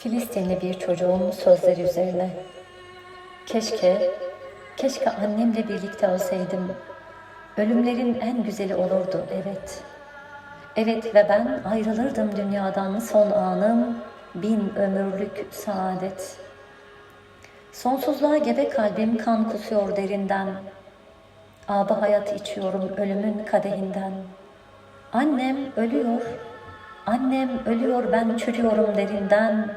Filistinli bir çocuğun sözleri üzerine. Keşke, keşke annemle birlikte ölseydim. Ölümlerin en güzeli olurdu, evet. Evet ve ben ayrılırdım dünyadan son anım, bin ömürlük saadet. Sonsuzluğa gebe kalbim kan kusuyor derinden. Aba hayat içiyorum ölümün kadehinden. Annem ölüyor, annem ölüyor ben çürüyorum derinden.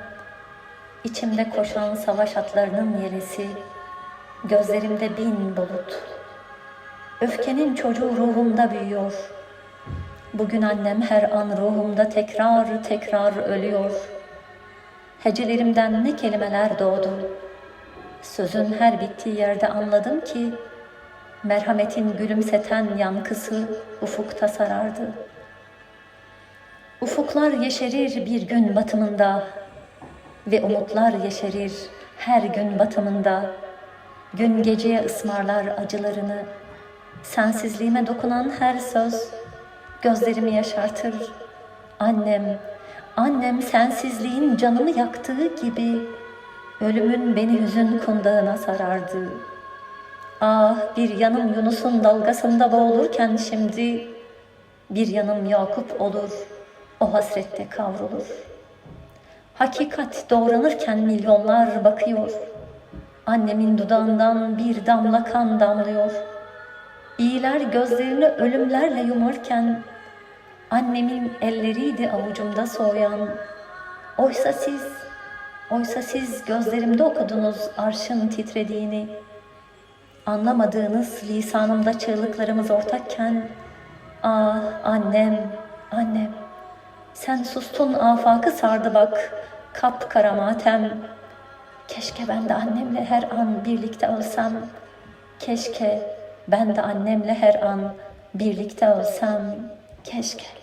İçimde koşan savaş atlarının yerisi, gözlerimde bin bulut. Öfkenin çocuğu ruhumda büyüyor. Bugün annem her an ruhumda tekrar tekrar ölüyor. Hecelerimden ne kelimeler doğdu. Sözün her bittiği yerde anladım ki merhametin gülümseten yankısı ufukta sarardı. Ufuklar yeşerir bir gün batımında ve umutlar yeşerir her gün batımında. Gün geceye ısmarlar acılarını. Sensizliğime dokunan her söz gözlerimi yaşartır. Annem, annem sensizliğin canımı yaktığı gibi ölümün beni hüzün kundağına sarardı. Ah bir yanım Yunus'un dalgasında boğulurken şimdi bir yanım Yakup olur, o hasrette kavrulur. Hakikat doğranırken milyonlar bakıyor. Annemin dudağından bir damla kan damlıyor. İyiler gözlerini ölümlerle yumarken annemin elleriydi avucumda soğuyan. Oysa siz, oysa siz gözlerimde okudunuz arşın titrediğini. Anlamadığınız lisanımda çığlıklarımız ortakken ah annem, annem sen sustun afakı sardı bak kapkara matem. Keşke ben de annemle her an birlikte ölsem. Keşke ben de annemle her an birlikte ölsem. Keşke.